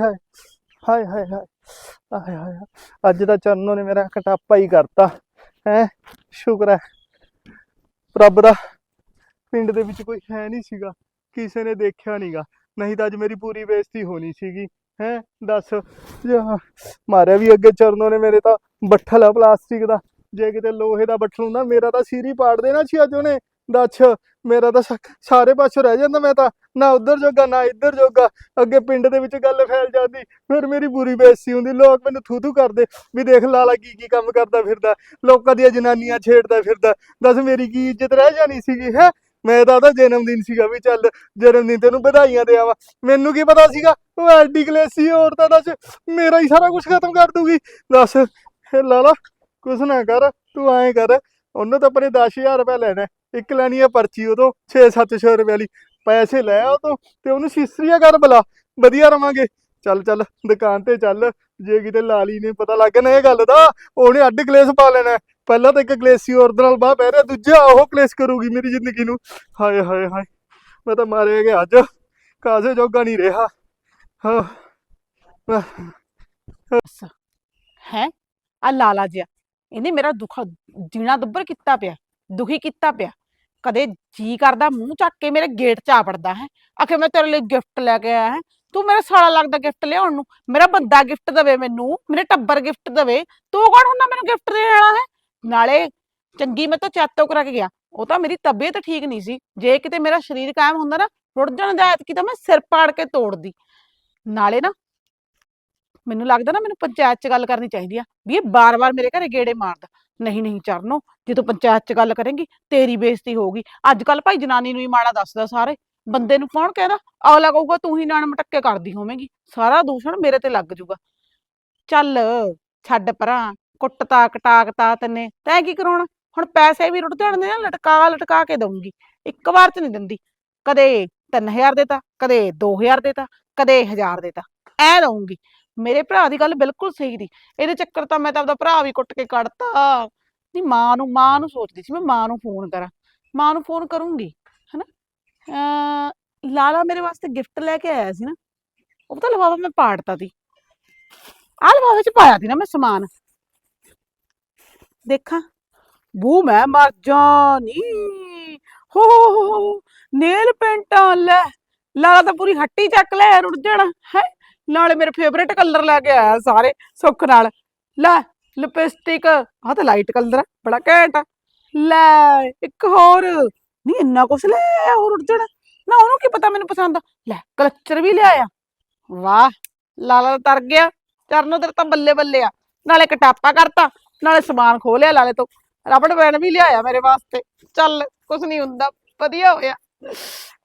ਹਾਏ ਹਾਏ ਹਾਏ ਹਾਏ ਹਾਏ ਅੱਜ ਤਾਂ ਚਰਨੋਂ ਨੇ ਮੇਰਾ ਕਟਾਪਾ ਹੀ ਕਰਤਾ, ਹੈ? ਸ਼ੁਕਰ ਹੈ। ਰੱਬ ਦਾ ਪਿੰਡ ਦੇ ਵਿੱਚ ਕੋਈ ਹੈ ਨਹੀਂ ਸੀਗਾ, ਕਿਸੇ ਨੇ ਦੇਖਿਆ ਨਹੀਂਗਾ ਨਹੀਂ ਤਾਂ ਅੱਜ ਮੇਰੀ ਪੂਰੀ ਬੇਇੱਜ਼ਤੀ ਹੋਣੀ ਸੀਗੀ, ਹੈ? ਦੱਸ ਮਾਰਿਆ ਵੀ ਅੱਗੇ ਚਰਨੋਂ ਨੇ ਮੇਰੇ ਤਾਂ ਬੱਠਲ ਆ ਪਲਾਸਟਿਕ ਦਾ। ਜੇ ਕਿਤੇ ਲੋਹੇ ਦਾ ਬੱਠਲ ਹੁੰਦਾ, ਮੇਰਾ ਤਾਂ ਸਿਰ ਹੀ ਪਾੜ ਦੇਣਾ ਸੀ ਅੱਜ ਉਹਨੇ। ਦੱਸ, ਮੇਰਾ ਤਾਂ ਸਾਰੇ ਪਾਸੋਂ ਰਹਿ ਜਾਂਦਾ ਮੈਂ ਤਾਂ। ਨਾ ਉਧਰ ਜੋਗਾ, ਨਾ ਇੱਧਰ ਜੋਗਾ। ਅੱਗੇ ਪਿੰਡ ਦੇ ਵਿੱਚ ਗੱਲ ਫੈਲ ਜਾਂਦੀ, ਫਿਰ ਮੇਰੀ ਬੁਰੀ ਬੇਇੱਜ਼ਤੀ ਹੁੰਦੀ। ਲੋਕ ਮੈਨੂੰ ਥੂ ਥੂ ਕਰਦੇ ਵੀ ਦੇਖ ਲਾਲਾ ਕੀ ਕੀ ਕੰਮ ਕਰਦਾ ਫਿਰਦਾ, ਲੋਕਾਂ ਦੀਆਂ ਜਨਾਨੀਆਂ ਛੇੜਦਾ ਫਿਰਦਾ। ਦੱਸ, ਮੇਰੀ ਕੀ ਇੱਜ਼ਤ ਰਹਿ ਜਾਣੀ ਸੀਗੀ, ਹੈ? ਮੈਂ ਤਾਂ ਉਹਦਾ ਜਨਮ ਦਿਨ ਸੀਗਾ ਵੀ ਚੱਲ, ਜਨਮ ਦਿਨ ਤੈਨੂੰ ਵਧਾਈਆਂ ਦੇ ਆਵਾ। ਮੈਨੂੰ ਕੀ ਪਤਾ ਸੀਗਾ? ਉਹ ਐਡੀ ਕਲੇਸੀ ਔਰਤਾਂ ਦੱਸ। ਮੇਰਾ ਹੀ ਸਾਰਾ ਕੁਝ ਖਤਮ ਕਰ ਦੂਗੀ ਦੱਸ ਲਾਲਾ, ਕੁਛ ਨਾ ਕਰ, ਤੂੰ ਐਂ ਕਰ। ਉਹਨੂੰ ਤਾਂ ਆਪਣੇ 10000 ਰੁਪਏ ਲੈਣਾ। ਇੱਕ ਲੈਣੀ ਆ ਪਰਚੀ ਉਦੋਂ 6-700 ਰੁਪਏ ਵਾਲੀ। ਪੈਸੇ ਲੈ ਆ ਉਹ ਤੇ ਉਹਨੂੰ ਸ਼ਿਸਤਰੀਆ ਕਰ ਬਲਾ ਵਧੀਆ ਰਵਾਂਗੇ। ਚੱਲ ਚੱਲ, ਦੁਕਾਨ ਤੇ ਚੱਲ। ਜੇ ਕਿਤੇ ਲਾਲੀ ਨੇ ਪਤਾ ਲੱਗ ਗਿਆ ਨਾ ਇਹ ਗੱਲ ਦਾ, ਉਹਨੇ ਅੱਡ ਗਲੇਸ ਪਾ ਲੈਣਾ। ਪਹਿਲਾਂ ਤਾਂ ਇੱਕ ਕਲੇਸੀ ਔਰਤ ਨਾਲ ਬਾਹ ਪੈ ਰਿਹਾ, ਦੂਜਾ ਉਹ ਕਲੇਸ਼ ਕਰੂਗੀ ਮੇਰੀ ਜ਼ਿੰਦਗੀ ਨੂੰ। ਹਾਏ ਹਾਏ ਹਾਏ। ਮੈਂ ਤਾਂ ਮਾਰਿਆ ਗਿਆ ਅੱਜ। ਕਾਸੇ ਜੋਗਾ ਨਹੀਂ ਰਿਹਾ। ਹਾਂ। ਹੈ? ਆ ਲਾਲਾ ਜਿਹਾ। ਇਹਨੇ ਮੇਰਾ ਦੁੱਖ ਜੀਣਾ ਦੁੱਬਰ ਕੀਤਾ ਪਿਆ। ਦੁਖੀ ਕੀਤਾ ਪਿਆ। ਕਦੇ ਜੀ ਕਰਦਾ, ਮੂੰਹ ਚੱਕ ਕੇ ਮੇਰੇ ਗੇਟ 'ਚ ਆ ਪੜਦਾ ਹੈ। ਆਖੇ ਮੈਂ ਤੇਰੇ ਲਈ ਗਿਫਟ ਲੈ ਕੇ ਆਇਆ ਹੈ। ਤੂੰ ਮੇਰਾ ਸਾਲਾ ਲੱਗਦਾ ਗਿਫਟ ਲਿਆਉਣ ਨੂੰ। ਮੇਰਾ ਬੰਦਾ ਗਿਫਟ ਦੇਵੇ ਮੈਨੂੰ, ਮੇਰੇ ਟੱਬਰ ਗਿਫਟ ਦੇਵੇ। ਤੂੰ ਕੌਣ ਹੁੰਦਾ ਮੈਨੂੰ ਗਿਫਟ ਦੇਣ ਵਾਲਾ ਹੈ? ਨਾਲੇ ਚੰਗੀ ਮੈਂ ਤਾਂ ਚੈਤੋ ਕਰਾ ਕੇ ਗਿਆ। ਉਹ ਤਾਂ ਮੇਰੀ ਤਬੀਅਤ ਠੀਕ ਨਹੀਂ ਸੀ। ਜੇ ਕਿਤੇ ਮੇਰਾ ਸਰੀਰ ਕਾਇਮ ਹੁੰਦਾ ਨਾ, ਰੁੜ ਜਾਣ ਦਾ ਐਤਕੀ ਤਾਂ ਮੈਂ ਸਿਰ ਪਾੜ ਕੇ ਤੋੜਦੀ। ਨਾਲੇ ਨਾ, ਮੈਨੂੰ ਲੱਗਦਾ ਨਾ ਮੈਨੂੰ ਪੰਚਾਇਤ 'ਚ ਗੱਲ ਕਰਨੀ ਚਾਹੀਦੀ ਆ, ਵੀ ਇਹ ਬਾਰ-ਬਾਰ ਮੇਰੇ ਘਰੇ ਗੇੜੇ ਮਾਰਦਾ। ਨਹੀਂ ਨਹੀਂ ਚਰਨੋ, ਜਦੋਂ ਪੰਚਾਇਤ 'ਚ ਗੱਲ ਕਰੇਂਗੀ, ਤੇਰੀ ਬੇਇੱਜ਼ਤੀ ਹੋਊਗੀ। ਅੱਜ ਕੱਲ ਭਾਈ ਜਨਾਨੀ ਨੂੰ ਹੀ ਮਾੜਾ ਦੱਸਦਾ ਸਾਰੇ, ਬੰਦੇ ਨੂੰ ਕੌਣ ਕਹਿੰਦਾ? ਅਗਲਾ ਕਹੂਗਾ, ਤੂੰ ਹੀ ਨਾਨ ਮਟੱਕੇ ਕਰਦੀ ਹੋਵੇਂਗੀ। ਸਾਰਾ ਦੂਸ਼ਣ ਮੇਰੇ ਤੇ ਲੱਗ ਜੂਗਾ। ਚੱਲ, ਛੱਡ ਪਰਾਂ, ਕੁੱਟਤਾ, ਕਟਾਕਤਾ ਤੈਨੇ, ਤੈਂ ਕੀ ਕਰਾਉਣਾ? ਹੁਣ ਪੈਸੇ ਵੀ ਰੁੱਟ ਜਾਣਦੇ ਨਾ ਲਟਕਾ ਲਟਕਾ ਕੇ ਦਊਂਗੀ। ਇੱਕ ਵਾਰ 'ਚ ਨਹੀਂ ਦਿੰਦੀ। ਕਦੇ 3000 ਦੇਤਾ, ਕਦੇ 2000 ਦੇਤਾ, ਕਦੇ 1000 ਦੇਤਾ। ਐ ਦਊਂਗੀ। ਮੇਰੇ ਭਰਾ ਦੀ ਗੱਲ ਬਿਲਕੁਲ ਸਹੀ ਦੀ। ਇਹਦੇ ਚੱਕਰ ਤਾਂ ਮੈਂ ਤਾਂ ਆਪਦਾ ਭਰਾ ਵੀ ਕੁੱਟ ਕੇ ਕੱਢਤਾ। ਨਹੀਂ, ਮਾਂ ਨੂੰ ਮਾਂ ਨੂੰ ਸੋਚਦੀ ਸੀ ਮੈਂ ਮਾਂ ਨੂੰ ਫੋਨ ਕਰਾਂ। ਮਾਂ ਨੂੰ ਫੋਨ ਕਰੂੰਗੀ, ਹਨਾ? ਲਾਲਾ ਮੇਰੇ ਵਾਸਤੇ ਗਿਫਟ ਲੈ ਕੇ ਆਇਆ ਸੀ ਨਾ। ਉਹ ਤਾਂ ਲਵਾਵਾ ਮੈਂ ਪਾੜਤਾ ਤੀ ਆਹ ਲਵਾਵੇ ਚ ਪਾਇਆ ਤੀ ਨਾ ਮੈਂ ਸਮਾਨ। ਦੇਖਾਂ। ਬੂ, ਮੈਂ ਮਰ ਜਾਣੀ ਹੋ ਹੋ ਨੇਲ ਪੈਂਟਾਂ ਲੈ। ਲਾਲਾ ਤਾਂ ਪੂਰੀ ਹੱਟੀ ਚੱਕ ਲੈ, ਰੁੜ ਜਾਣਾ। ਹੈ? ਨਾਲੇ ਮੇਰੇ ਫੇਵਰੇਟ ਕਲਰ ਲੈ ਕੇ ਆਇਆ ਸਾਰੇ ਸੁੱਖ ਨਾਲ। ਲੈ ਲਿਪਸਟਿਕ ਆਹ ਤਾਂ ਲਾਈਟ ਕਲਰ ਆ, ਬੜਾ ਘੈਂਟ ਆ। ਲੈ, ਇੱਕ ਹੋਰ। ਨਹੀਂ ਇੰਨਾ ਕੁਛ ਲੈ, ਹੋਰ ਉੱਡ ਜਾਣਾ ਨਾ, ਉਹਨੂੰ ਕੀ ਪਤਾ ਮੈਨੂੰ ਪਸੰਦ ਆ? ਲੈ, ਕਲਚਰ ਵੀ ਲਿਆਇਆ। ਵਾਹ, ਲਾਲਾ ਤਰ ਗਿਆ। ਚਰਨੋ ਤੇਰੇ ਤਾਂ ਬੱਲੇ ਬੱਲੇ ਆ। ਨਾਲੇ ਕਟਾਪਾ ਕਰਤਾ, ਨਾਲੇ ਸਮਾਨ ਖੋ ਲਿਆ ਲਾਲੇ ਤੋਂ। ਰਬੜ ਬੈਂਡ ਵੀ ਲਿਆਇਆ ਮੇਰੇ ਵਾਸਤੇ। ਚੱਲ, ਕੁਛ ਨਹੀਂ ਹੁੰਦਾ, ਵਧੀਆ ਹੋਇਆ।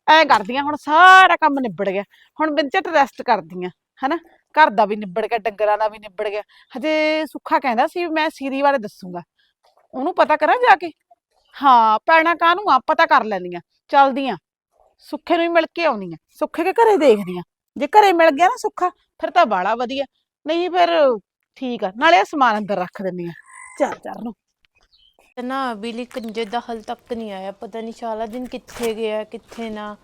ਐ ਕਰਦੀਆਂ, ਹੁਣ ਸਾਰਾ ਕੰਮ ਨਿਬੜ ਗਿਆ। ਹੁਣ ਬਿੰਚਟ ਰੈਸਟ ਕਰਦੀਆਂ, ਹਨਾ? ਘਰ ਦਾ ਵੀ ਨਿਬੜ ਗਿਆ, ਡੰਗਰਾਂ ਦਾ ਵੀ ਨਿਬੜ ਗਿਆ। ਹਜੇ ਸੁੱਖਾ ਕਹਿੰਦਾ ਸੀ ਵੀ ਮੈਂ ਸੀਰੀ ਬਾਰੇ ਦੱਸੂਗਾ। ਉਹਨੂੰ ਪਤਾ ਕਰਾਂ ਜਾ ਕੇ? ਹਾਂ, ਪੈਣਾ ਕਾਹਨੂੰ ਆ? ਪਤਾ ਕਰ ਲੈਂਦੀਆਂ। ਚੱਲਦੀਆਂ। ਸੁੱਖੇ ਨੂੰ ਹੀ ਮਿਲ ਕੇ ਆਉਂਦੀਆਂ। ਸੁੱਖੇ ਕੇ ਘਰੇ ਦੇਖਦੀਆਂ। ਜੇ ਘਰੇ ਮਿਲ ਗਿਆ ਨਾ ਸੁੱਖਾ, ਫਿਰ ਤਾਂ ਬਾਲਾ ਵਧੀਆ। ਨਹੀਂ ਫਿਰ ਠੀਕ ਆ, ਨਾਲੇ ਇਹ ਸਮਾਨ ਅੰਦਰ ਰੱਖ ਦਿੰਦੀਆਂ। ਚੱਲ ਚੱਲ ਨੂੰ ਨਾ ਬਿਲੀ ਕੰਜੇ ਦਾ ਹਲ ਤੱਕ ਨਹੀਂ ਆਇਆ। ਪਤਾ ਨਹੀਂ ਸਾਰਾ ਦਿਨ ਕਿੱਥੇ ਗਿਆ, ਕਿੱਥੇ ਨਾ।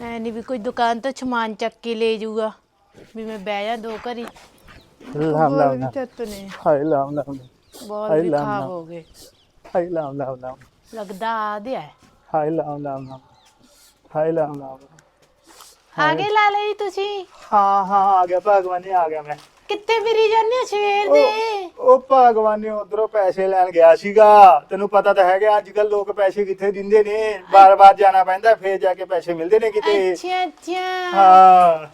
ਐ ਨਹੀਂ ਵੀ ਕੋਈ ਦੁਕਾਨ ਤੋਂ ਸਮਾਨ ਚੱਕ ਕੇ ਲੈ ਜਾਊਗਾ। ਵੀ ਮੈਂ ਬਹਿ ਜਾ ਦੋ ਘਰੀ ਲਾਮ ਲਾਮ ਲਾਮ ਚੱਤ ਨੇ। ਹਾਏ ਲਾਮ ਲਾਮ। ਬਹੁਤ ਹਾਏ ਵੀ ਲਾਮ ਖਰਾਬ ਲਾਮ। ਹੋ ਗਏ। ਹਾਏ ਲਾਮ ਲਾਮ ਲਾਮ। ਲੱਗਦਾ ਆ ਦਿਆ ਹਾਏ ਲਾਮ ਲਾਮ ਲਾਮ। ਹਾਏ ਲਾਮ ਲਾਮ। ਆ ਗਏ ਲਾਲਾ ਜੀ ਤੁਸੀਂ? ਹਾਂ ਹਾਂ ਆ ਗਿਆ ਭਗਵਾਨੇ ਆ ਗਿਆ ਮੈਂ। ਕਿੱਥੇ ਫਿਰੀ ਜਾਂਦੇ ਹੋ ਸਵੇਰ ਦੇ? ਉਹ ਭਗਵਾਨੇ ਉਧਰੋਂ ਪੈਸੇ ਲੈਣ ਗਿਆ ਸੀਗਾ। ਤੈਨੂੰ ਪਤਾ ਤਾਂ ਹੈਗਾ ਅੱਜ ਕੱਲ ਲੋਕ ਪੈਸੇ ਕਿੱਥੇ ਦਿੰਦੇ ਨੇ? ਬਾਰ-ਬਾਰ ਜਾਣਾ ਪੈਂਦਾ ਫੇਰ ਜਾ ਕੇ ਪੈਸੇ ਮਿਲਦੇ ਨੇ ਕਿਤੇ। ਅੱਛਾ ਅੱਛਾ। ਹਾਂ।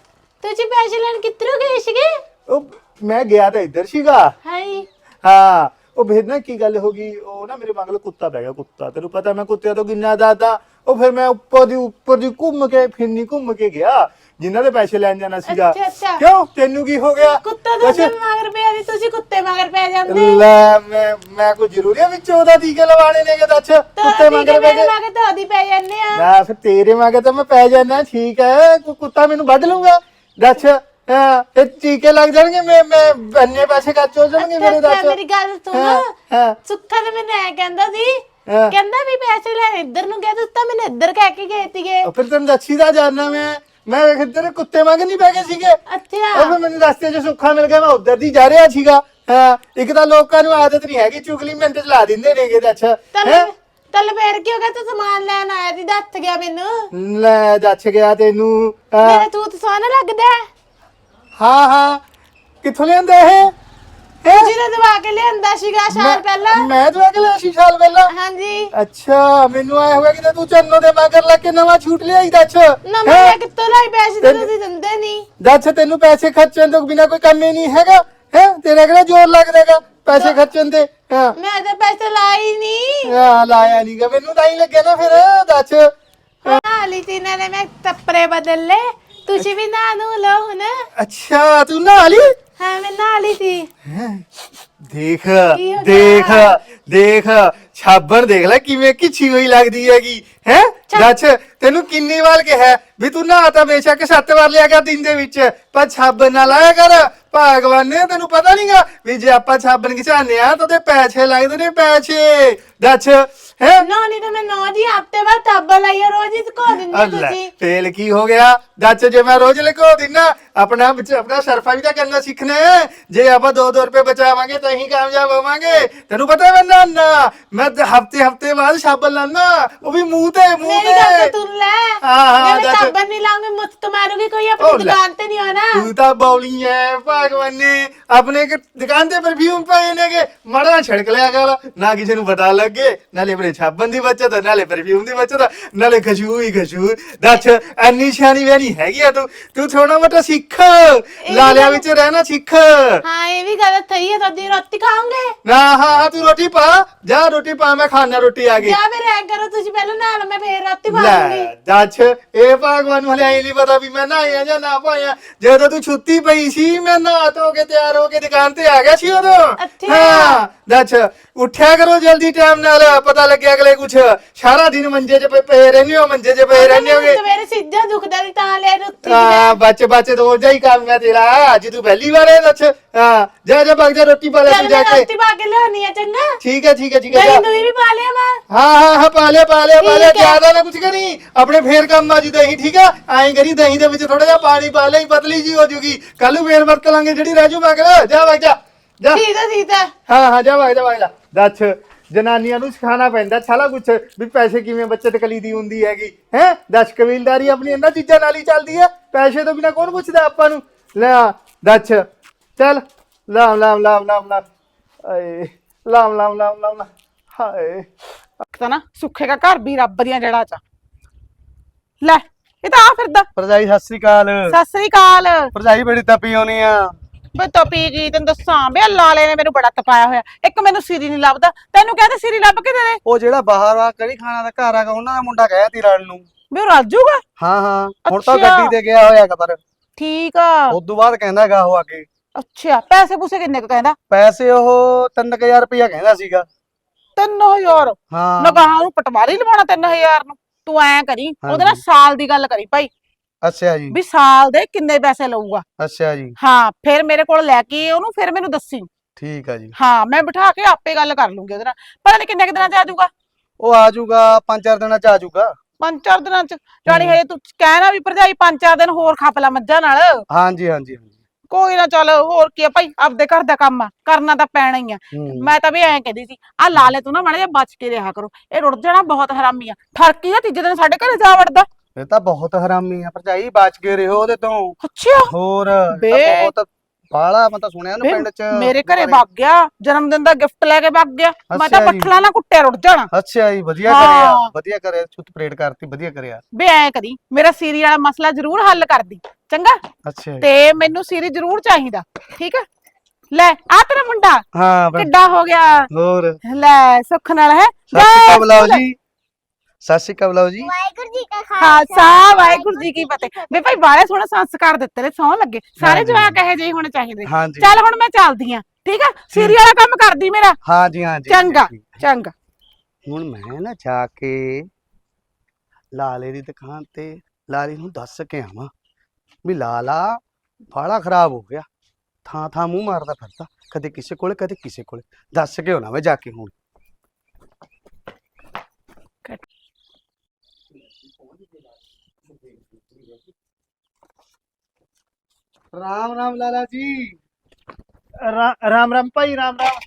ਤੁਸੀਂ ਪੈਸੇ ਲੈਣ ਕਿੱਧਰੋਂ ਗਏ ਸੀਗੇ? ਉਹ ਮੈਂ ਗਿਆ ਤਾਂ ਇੱਧਰ ਸੀਗਾ। ਹਾਈ ਹਾਂ ਉਹ ਫਿਰ ਨਾ ਕੀ ਗੱਲ ਹੋ ਗਈ? ਉਹ ਨਾ ਮੇਰੇ ਮਗਲ ਕੁੱਤਾ ਪੈ ਗਿਆ ਕੁੱਤਾ। ਤੈਨੂੰ ਪਤਾ ਮੈਂ ਕੁੱਤਿਆਂ ਤੋਂ ਕਿੰਨਾ ਦਾਦਾ। ਉਹ ਫਿਰ ਮੈਂ ਉੱਪਰ ਦੀ ਉੱਪਰ ਦੀ ਘੁੰਮ ਕੇ ਫਿਰਨੀ ਘੁੰਮ ਕੇ ਗਿਆ। ਜਿਨ੍ਹਾਂ ਦੇ ਪੈਸੇ ਲੈਣ ਜਾਣਾ ਸੀਗਾ। ਅੱਛਾ, ਅੱਛਾ। ਕਿਉਂ? ਤੈਨੂੰ ਕੀ ਹੋ ਗਿਆ? ਕੁੱਤਾ ਤਾਂ ਅੱਛਾ। ਮਗਰ ਪਿਆ ਸੀ ਤੁਸੀਂ ਕੁੱਤੇ ਮਗਰ ਪੈ ਜਾਂਦੇ। ਲੈ ਮੈਂ ਮੈਂ ਕੋਈ ਜ਼ਰੂਰੀ ਆ ਵਿੱਚ ਉਹਦਾ ਟੀਕੇ ਲਵਾਣੇ ਨੇਗੇ ਦੱਸ? ਕੁੱਤੇ ਮੰਗਦੇ ਪੈ ਮੇਰੇ ਮਗਰ ਤਾਂ ਉਹਦੀ ਪੈ ਜਾਂਦੇ ਆ। ਨਾ ਫਿਰ ਤੇਰੇ ਮਗਰ ਤਾਂ ਮੈਂ ਪੈ ਜਾਣਾ ਠੀਕ ਹੈ। ਕੋਈ ਕੁੱਤਾ ਮੈਨੂੰ ਵੱਢ ਲੂਗਾ ਦੱਸ ਹਾਂ ਤੇ ਟੀਕੇ ਲੱਗ ਜਾਣਗੇ ਮੈਂ ਮੈਂ ਅੰਨੇ ਪੈਸੇ ਖਰਚ ਹੋ ਜਾਣਗੇ ਮੇਰੇ ਅੱਛਾ, ਦੱਸ। ਮੇਰੀ ਗੱਲ ਸੁਣ। ਹਾਂ, ਹਾਂ। ਸੁੱਖਾ ਤੇ ਮੈਨੂੰ ਐ ਕਹਿੰਦਾ ਸੀ ਹਾਂ। ਕਹਿੰਦਾ ਵੀ ਪੈਸੇ ਲੈਣ ਇੱਧਰ ਨੂੰ ਗਿਆ ਤੁਸੀਂ ਤਾਂ ਮੈਨੂੰ ਇੱਧਰ ਕਹਿ ਕੇ ਗਏ ਸੀਗੇ। ਉਹ ਫਿਰ ਤੈਨੂੰ ਦੱਸੀ ਦਾ ਜਾਣਾ ਮੈਂ। ਮੈਂ ਵੇਖ ਤੇਰੇ ਕੁੱਤੇ ਵਾਂਗ ਨਹੀਂ ਬਹਿ ਗਏ ਸੀਗੇ। ਉਹ ਅੱਛਾ ਫਿਰ ਮੈਨੂੰ ਰਸਤੇ 'ਚ ਸੁੱਖਾ ਮਿਲ ਗਿਆ ਮੈਂ ਉਧਰ ਦੀ ਜਾ ਰਿਹਾ ਸੀਗਾ। ਹਾਂ ਇੱਕ ਤਾਂ ਲੋਕਾਂ ਨੂੰ ਆਦਤ ਨਹੀਂ ਹੈਗੀ ਚੁਗਲੀ ਮਿੰਟ ਚ ਲਾ ਦਿੰਦੇ ਨੇਗੇ ਤੇ ਅੱਛਾ ਤਲ ਹੈਂ? ਤਲ ਫੇਰ ਕੀ ਹੋ ਗਿਆ? ਤੂੰ ਸਮਾਨ ਲੈਣ ਆਇਆ ਸੀ ਦੱਸ ਗਿਆ ਮੈਨੂੰ। ਲੈ ਦੱਸ ਗਿਆ ਤੈਨੂੰ ਹਾਂ ਮੇਰਾ ਤੂਤ ਸੋਹਣਾ ਲੱਗਦਾ ਹੈ। ਹਾਂ ਹਾਂ। ਕਿੱਥੋਂ ਲਿਆਂਦਾ ਇਹ? ਇਹ? ਜਿਹਨੇ ਦਵਾ ਕੇ ਲਿਆਂਦਾ ਸੀਗਾ ਸਾਲ ਪਹਿਲਾਂ। ਮੈਂ ਤਾਂ ਅਗਲੇ ਸੀ ਸਾਲ ਪਹਿਲਾਂ। ਹਾਂਜੀ। ਅੱਛਾ ਮੈਨੂੰ ਆਇਆ ਹੋਇਆ ਕਿ ਤੂੰ ਚੰਨੋ ਦੇ ਮਗਰ ਲੱਗ ਕੇ ਨਵਾਂ ਛੂਟ ਲਿਆਈ ਦੱਸ। ਨਾ ਮੈਂ ਹੈਂ? ਕਿੱਥੋਂ ਲਾਈ ਪੈਸੇ ਤੇ ਤੁਸੀਂ ਦਿੰਦੇ ਨਹੀਂ। ਦੱਸ ਤੈਨੂੰ ਪੈਸੇ ਖਰਚਣ ਤੋਂ ਬਿਨਾ ਕੋਈ ਕੰਮ ਹੀ ਨਹੀਂ ਹੈਗਾ। ਹੈ? ਤੇਰਾ ਕਿਹੜਾ ਜ਼ੋਰ ਲੱਗਦਾਗਾ ਪੈਸੇ ਖਰਚਣ ਤੇ ਹਾਂ। ਮੈਂ ਤਾਂ ਪੈਸੇ ਲਾਈ ਨਹੀਂ। ਆ ਲਾਇਆ ਨਹੀਂਗਾ ਮੈਨੂੰ ਤਾਂ ਹੀ ਲੱਗਿਆ ਨਾ ਫਿਰ ਦੱਸ। ਹਾਲੀ ਤੀ ਨੇ ਮੈਂ ਕੱਪੜੇ ਬਦਲ। ਲੈ ਤੁਸੀਂ ਵੀ ਨਾ ਨੂੰ ਲਓ ਹੁਣ। ਅੱਛਾ ਤੂੰ ਨਹਾ ਲਈ? ਹਾਂ ਮੈਂ ਨਾ ਲਈ ਸੀ। ਹੈਂ? ਦੇਖ ਹੋ ਦੇਖ? ਦੇਖ। ਛਾਬਣ ਦੇਖ ਲੈ ਕਿਵੇਂ ਕਿਛੀ ਹੋਈ ਲੱਗਦੀ ਹੈਗੀ ਹੈ? ਦੱਸ ਤੈਨੂੰ ਕਿੰਨੀ ਵਾਰ ਕਿਹਾ ਵੀ ਤੂੰ ਨਹਾ ਤਾਂ ਬੇਸ਼ੱਕ ਸੱਤ ਵਾਰ ਲਿਆ ਕਰ ਦਿਨ ਦੇ ਵਿੱਚ ਪਰ ਛਾਬਣ ਨਾ ਲਾਇਆ ਕਰ। ਭਗਵਾਨ ਨੇ ਤੈਨੂੰ ਪਤਾ ਨਹੀਂਗਾ ਵੀ ਜੇ ਆਪਾਂ ਛਾਬਣ ਘਿਚਾਉਂਦੇ ਆ ਤਾਂ ਉਹਦੇ ਪੈਸੇ ਲੱਗਦੇ ਨੇ ਪੈਸੇ। ਦੱਸ ਹੈ? ਨਾ ਨਹੀਂ ਤਾਂ ਮੈਂ ਨੌ ਦੀ ਹਫ਼ਤੇ ਬਾਅਦ ਟੱਬਾ ਲਾਈਆ ਰੋਜ਼ ਹੀ ਕੋ ਦਿੰਦੇ ਅੱਲਾ ਤੁਸੀਂ। ਤੇਲ ਕੀ ਹੋ ਗਿਆ? ਦੱਸ ਜੇ ਮੈਂ ਰੋਜ਼ ਲਿਖੋ ਦਿਨਾ ਆਪਣਾ ਵਿੱਚ ਆਪਣਾ ਸਰਫਾ ਵੀ ਤਾਂ ਕਰਨਾ ਸਿੱਖਣਾ ਹੈ। ਜੇ ਆਪਾਂ 2-2 ਰੁਪਏ ਬਚਾਵਾਂਗੇ ਤਾਂ ਹੀ ਕਾਮਯਾਬ ਹੋਵਾਂਗੇ। ਤੈਨੂੰ ਪਤਾ ਹੈ ਮੈਂ ਨਾ ਮੈਂ ਹਫ਼ਤੇ ਹਫ਼ਤੇ ਬਾਅਦ ਸਾਬਣ ਲਾਨਾ। ਉਹ ਵੀ ਮੂੰਹ ਤੇ ਮੂੰਹ ਮੇਰੀ ਗੱਲ ਤੇ ਤਾਂ ਤੂੰ ਲੈ। ਹਾਂ, ਹਾਂ, ਮੈਂ ਦੱਸ। ਟੱਬਾ ਨਹੀਂ ਲਾਉਂਗੀ ਮੁੱਤ ਮਾਰੂਗੀ ਕੋਈ ਉਹ ਆਪਣੀ। ਦੁਕਾਨ ਤੇ ਨਹੀਂ ਆਣਾ ਤੂੰ ਤਾਂ ਬੌਲੀ ਐ ਭਗਵਾਨ। ਨੇ ਆਪਣੇ ਇੱਕ ਦੁਕਾਨ ਤੇ ਪਰਫਿਊਮ ਪਏ ਨੇਗੇ। ਮੜਾ ਛੜਕ ਲਿਆ ਕਰ ਨਾ ਕਿਸੇ ਨੂੰ ਪਤਾ ਲੱਗੇ ਨਾਲੇ ਆਪਣੇ ਸਾਬਣ ਦੀ ਬੱਚਤ ਨਾਲੇ ਪਰਫਿਊਮ ਦੀ ਬੱਚਤ ਨਾਲੇ ਖਸ਼ੂ ਹੀ ਖਸ਼ੂ ਦੱਸ ਐਨੀ ਸ਼ਾਨੀ ਵੈਨੀ ਹੈਗੀ ਆ ਤੂੰ? ਤੂੰ ਥੋੜਾ ਮੋਟਾ ਸਿੱਖ। ਲਾਲਿਆਂ ਵਿੱਚ ਰਹਿਣਾ ਸਿੱਖ। ਹਾਂ ਇਹ ਵੀ ਗੱਲ ਸਹੀ ਹੈ ਤੁਹਾਡੀ ਰੋਟੀ ਖਾਓਗੇ? ਨਾ ਹਾਂ ਹਾਂ ਤੂੰ ਰੋਟੀ ਪਾ। ਜਾ ਰੋਟੀ ਪਾ ਮੈਂ ਖਾਣਾ ਰੋਟੀ ਆ ਗਈ। ਜਾਂ ਫਿਰ ਐ ਕਰੋ ਤੁਸੀਂ ਪਹਿਲਾਂ ਨਾਲ ਮੈਂ ਫੇਰ ਰੋਟੀ ਖਾ ਲੂੰਗੀ ਲੈ ਦੱਸ ਇਹ ਭਗਵਾਨ ਨੂੰ ਹਲੇ ਆਈ ਨਹੀਂ ਪਤਾ ਵੀ ਮੈਂ ਨਹਾਇਆ ਜਾਂ ਨਾ ਪਾਇਆ। ਜਦੋਂ ਤੂੰ ਛੁੱਤੀ ਪਈ ਸੀ ਮੈਂ ਨਹਾ ਧੋ ਕੇ ਤਿਆਰ ਹੋ ਕੇ ਦੁਕਾਨ ਤੇ ਆ ਗਿਆ ਸੀ ਉਦੋਂ। ਅੱਛਾ। ਹਾਂ ਦੱਸ ਉੱਠਿਆ ਕਰੋ ਜਲਦੀ ਟਾਈਮ ਨਾਲ ਪਤਾ ਲੱਗਿਆ ਅਗਲੇ ਕੁਛ ਸਾਰਾ ਦਿਨ ਮੰਜੇ 'ਚ ਪਏ- ਪਏ ਰਹਿੰਦੇ ਹੋ ਮੰਜੇ 'ਚ ਪਏ ਰਹਿੰਦੇ ਹੋਗੇ ਸਵੇਰੇ ਸਿੱਧਾ ਦੁਖਦਾ ਸੀ ਤਾਂ ਲੈ ਰੁੱਤੀ ਹਾਂ ਬੱਚੇ ਬੱਚੇ ਤੋਂ ਜਾ ਹੀ ਕੰਮ ਹੈ ਤੇਰਾ ਅੱਜ ਤੂੰ ਪਹਿਲੀ ਵਾਰ ਹੈ ਦੱਸ ਹਾਂ ਜਾ ਜਾ ਭਗ ਜਾ ਰੋਟੀ ਪਾ ਲੈ ਚੱਲ ਤੂੰ ਜਾ ਮੈਂ ਕੇ ਰੋਟੀ ਪਾ ਕੇ ਲਿਆਉਣੀ ਆ ਚੰਗਾ ਠੀਕ ਹੈ ਠੀਕ ਹੈ ਠੀਕ ਹੈ ਦਹੀਂ ਜਾ ਦੂਈ ਵੀ ਪਾ ਲਿਆ ਮੈਂ ਹਾਂ ਹਾਂ ਹਾਂ ਪਾ ਲਿਆ ਪਾ ਲਿਆ ਪਾ ਲਿਆ ਠੀਕ ਹੈ। ਜ਼ਿਆਦਾ ਨਾ ਕੁਝ ਕਰੀ ਆਪਣੇ ਫੇਰ ਕੰਮ ਆ ਜੀ ਦਹੀਂ ਠੀਕ ਆ ਐਂ ਕਰੀ ਦਹੀਂ ਦੇ ਵਿੱਚ ਥੋੜਾ ਜਿਹਾ ਪਾਣੀ ਪਾ ਲਈ ਪਤਲੀ ਜੀ ਹੋ ਜੂਗੀ ਕੱਲ ਨੂੰ ਫੇਰ ਵਰਤ ਲਾਂਗੇ ਜਿਹੜੀ ਰਹਿ ਜੂ ਮਗਰ ਜਾ। ਵਗ ਜਾ ਜਾ ਠੀਕ ਹੈ ਠੀਕ ਹੈ ਹਾਂ ਹਾਂ ਜਾ ਵਗ ਜਾ ਵਗ ਜਾ। ਦੱਸ ਜਨਾਨੀਆਂ ਨੂੰ ਸਿਖਾਉਣਾ ਪੈਂਦਾ ਛਾਲਾ ਕੁਛ ਵੀ ਪੈਸੇ ਕਿਵੇਂ ਬੱਚਤ ਕਲੀ ਦੀ ਹੁੰਦੀ ਹੈਗੀ ਹੈ? ਦੱਸ ਕਬੀਲਦਾਰੀ ਆਪਣੀ ਇਹਨਾਂ ਚੀਜ਼ਾਂ ਨਾਲ ਹੀ ਚੱਲਦੀ ਹੈ ਪੈਸੇ ਤੋਂ ਬਿਨਾ ਕੌਣ ਪੁੱਛਦਾ ਆਪਾਂ ਨੂੰ? ਲੈ ਆ, ਦੱਸ ਚੱਲ ਲਾਮ ਲਾਮ ਲਾਮ ਲਾਮ ਲਾਮ। ਆਏ ਲਾਮ ਲਾਮ ਲਾਮ ਲਾਮ ਲਾਮ। ਹਾਏ। ਤਾਂ ਨਾ ਸੁੱਖੇ ਦਾ ਘਰ ਵੀ ਰੱਬ ਦੀਆਂ ਜੜਾਂ 'ਚ ਆ। ਲੈ ਇਹ ਤਾਂ ਆ ਫਿਰਦਾ। ਭਰਜਾਈ ਸਤਿ ਸ੍ਰੀ ਅਕਾਲ। ਸਤਿ ਸ੍ਰੀ ਅਕਾਲ। ਭਰਜਾਈ ਬੜੀ ਤਪੀ ਹੋਣੀ ਆ। ਬੇ ਤੋਪੀ ਕੀ ਤੈਨੂੰ ਦੱਸਾਂ ਬੇ ਲਾਲੇ ਨੇ ਮੈਨੂੰ ਬੜਾ ਤਪਾਇਆ ਹੋਇਆ। ਇੱਕ ਮੈਨੂੰ ਸਿਰੀ ਨਹੀਂ ਲੱਭਦਾ ਤੈਨੂੰ ਕਹਿੰਦੇ ਸਿਰੀ ਲੱਭ ਕੇ ਦੇ ਦੇ। ਉਹ ਜਿਹੜਾ ਬਾਹਰ ਆ ਕੜੀ ਖਾਣਾ ਦਾ ਘਰ ਆਗਾ ਉਹਨਾਂ ਦਾ ਮੁੰਡਾ ਕਹਿਆ ਤੀ ਰਲ ਨੂੰ। ਬੇ ਉਹ ਰੱਜ ਜਾਊਗਾ ਹਾਂ ਹਾਂ ਹੁਣ ਤਾਂ ਅੱਛਾ। ਗੱਡੀ ਤੇ ਗਿਆ ਹੋਇਆ ਕਦਰ ਠੀਕ ਆ। ਉਦੋਂ ਬਾਅਦ ਕਹਿੰਦਾ ਹੈਗਾ ਉਹ ਅੱਗੇ। ਅੱਛਾ ਪੈਸੇ ਪੂਸੇ ਕਿੰਨੇ ਕੁ ਕਹਿੰਦਾ? ਪੈਸੇ ਉਹ 3000 ਰੁਪਇਆ ਕਹਿੰਦਾ ਸੀਗਾ। 3000 ਹਾਂ। ਨਗਾਹਾਂ ਨੂੰ ਪਟਵਾਰੀ ਲਵਾਉਣਾ 3000 ਨੂੰ। ਤੂੰ ਐਂ ਕਰੀ ਉਹਦੇ ਨਾਲ ਹਾਂਜੀ। ਸਾਲ ਦੀ ਗੱਲ ਕਰੀ ਭਾਈ। ਅੱਛਾ ਜੀ। ਵੀ ਸਾਲ ਦੇ ਕਿੰਨੇ ਪੈਸੇ ਲਊਗਾ। ਅੱਛਾ ਜੀ। ਹਾਂ ਫਿਰ ਮੇਰੇ ਕੋਲ ਲੈ ਕੇ ਉਹਨੂੰ ਫਿਰ ਮੈਨੂੰ ਦੱਸੀ। ਠੀਕ ਆ ਜੀ। ਹਾਂ ਮੈਂ ਬਿਠਾ ਕੇ ਆਪੇ ਗੱਲ ਕਰ ਲੂੰਗੀ ਉਹਦੇ ਨਾਲ। ਪਤਾ ਨਹੀਂ ਕਿੰਨੇ ਕੁ ਦਿਨਾਂ ਚ ਆ ਜਾਊਗਾ। ਉਹ ਆ ਜਾਊਗਾ ਪੰਜ ਚਾਰ ਦਿਨਾਂ ਚ ਆ ਜਾਊਗਾ। ਪੰਜ ਚਾਰ ਦਿਨਾਂ ਚ? ਹਮ। ਹਜੇ ਤੂੰ ਕਹਿਣਾ ਵੀ ਭਰਜਾਈ ਪੰਜ ਚਾਰ ਦਿਨ ਹੋਰ ਖੱਪ ਲੈ ਮੱਝਾਂ ਨਾਲ। ਹਾਂਜੀ ਹਾਂਜੀ ਹਾਂਜੀ। ਕੋਈ ਨਾ ਚੱਲ ਹੋਰ ਕੀ ਆ ਭਾਈ ਆਪਦੇ ਘਰ ਦਾ ਕੰਮ ਆ ਕਰਨਾ ਤਾਂ ਪੈਣਾ ਹੀ ਆ। ਮੈਂ ਤਾਂ ਵੀ ਐਂ ਕਹਿੰਦੀ ਸੀ ਆ ਲਾਲੇ ਤੂੰ ਨਾ ਮਾੜਾ ਜਿਹਾ ਬਚ ਕੇ ਰਿਹਾ ਕਰੋ। ਇਹ ਰੁੜ ਜਾਣਾ ਬਹੁਤ ਹਰਾਮੀ ਆ। ਠਰਕੀ ਦਾ ਤੀਜੇ ਦਿਨ ਸਾਡੇ ਘਰੇ ਜਾ ਵੜਦਾ। ਇਹ ਤਾਂ ਬਹੁਤ ਹਰਾਮੀ ਆ ਭਰਜਾਈ ਬਚ ਕੇ ਰਹੋ ਉਹਦੇ ਤੋਂ। ਅੱਛਾ ਹੋਰ ਇਹ ਤਾਂ ਬੇ- ਬਹੁਤ ਬਾਲਾ ਮੈਂ ਤਾਂ ਸੁਣਿਆ ਨਾ ਪਿੰਡ ਚ ਮੇਰੇ ਘਰੇ ਬਾਰੇ। ਵਗ ਗਿਆ ਜਨਮ ਦਿਨ ਦਾ ਗਿਫਟ ਲੈ ਕੇ ਵਗ ਗਿਆ ਮੈਂ ਤਾਂ ਅੱਛਾ ਜੀ। ਕੁੱਟਿਆ ਰੁੜ ਜਾਣਾ। ਅੱਛਾ ਜੀ ਵਧੀਆ ਹਾਂ। ਕਰਿਆ ਵਧੀਆ ਕਰਿਆ ਛੁੱਟ ਪਰੇਡ ਕਰਤੀ ਵਧੀਆ ਕਰਿਆ। ਬੇ ਐਂ ਕਰੀ ਮੇਰਾ ਸੀਰੀ ਵਾਲਾ ਮਸਲਾ ਜ਼ਰੂਰ ਹੱਲ ਕਰਦੀ ਚੰਗਾ? ਅੱਛਾ ਜੀ। ਤੇ ਮੈਨੂੰ ਸੀਰੀ ਜ਼ਰੂਰ ਚਾਹੀਦਾ ਠੀਕ ਹੈ ਲੈ ਆ ਤੇਰਾ ਮੁੰਡਾ ਹਾਂ ਬਸ, ਕਿੱਡਾ ਹੋ ਗਿਆ। ਹੋਰ। ਲੈ ਸੁੱਖ ਨਾਲ ਹੈ। ਸਤਿ ਸ਼੍ਰੀ ਅਕਾਲ ਬੁਲਾਓ ਜੀ। ਸਤਿ ਸ਼੍ਰੀ ਅਕਾਲ ਬੁਲਾਓ ਜੀ। ਵਾਹਿਗੁਰੂ ਜੀ ਕਾ ਖਾਲਸਾ। ਵਾਹਿਗੁਰੂ ਜੀ ਕੀ ਫਤਿਹ। ਵੇ ਭਾਈ ਬਾਰੇ ਸੋਹਣੇ ਸੰਸਕਾਰ ਦਿੱਤੇ ਨੇ ਸੌਂ ਲੱਗੇ। ਸਾਰੇ ਹਾਂਜੀ। ਜਵਾਕ ਇਹੋ ਜਿਹੇ ਹੋਣੇ ਚਾਹੀਦੇ। ਹਾਂਜੀ। ਚੱਲ ਹੁਣ ਮੈਂ ਚੱਲਦੀ ਆ ਠੀਕ ਆ? ਸੀਰੀ ਵਾਲਾ ਕੰਮ ਕਰਦੀ ਮੇਰਾ। ਹਾਂਜੀ ਹਾਂਜੀ ਚੰਗਾ ਠੀਕ। ਚੰਗਾ। ਹੁਣ ਮੈਂ ਨਾ ਜਾ ਕੇ ਲਾਲੇ ਦੀ ਦੁਕਾਨ ਤੇ ਲਾਲੀ ਨੂੰ ਦੱਸ ਕੇ ਆਵਾਂ ਵੀ ਲਾਲਾ ਬਾਲਾ ਖਰਾਬ ਹੋ ਗਿਆ। ਥਾਂ ਥਾਂ ਮੂੰਹ ਮਾਰਦਾ ਫਿਰਦਾ। ਕਦੇ ਕਿਸੇ ਕੋਲੇ ਕਦੇ ਕਿਸੇ ਕੋਲੇ। ਦੱਸ ਕੇ ਹੋਣਾ ਮੈਂ ਜਾ ਕੇ ਹੁਣ। ਰਾਮ ਰਾਮ ਲਾਲਾ ਜੀ। ਰਾ- ਰਾਮ ਰਾਮ ਭਾਈ ਰਾਮ ਰਾਮ।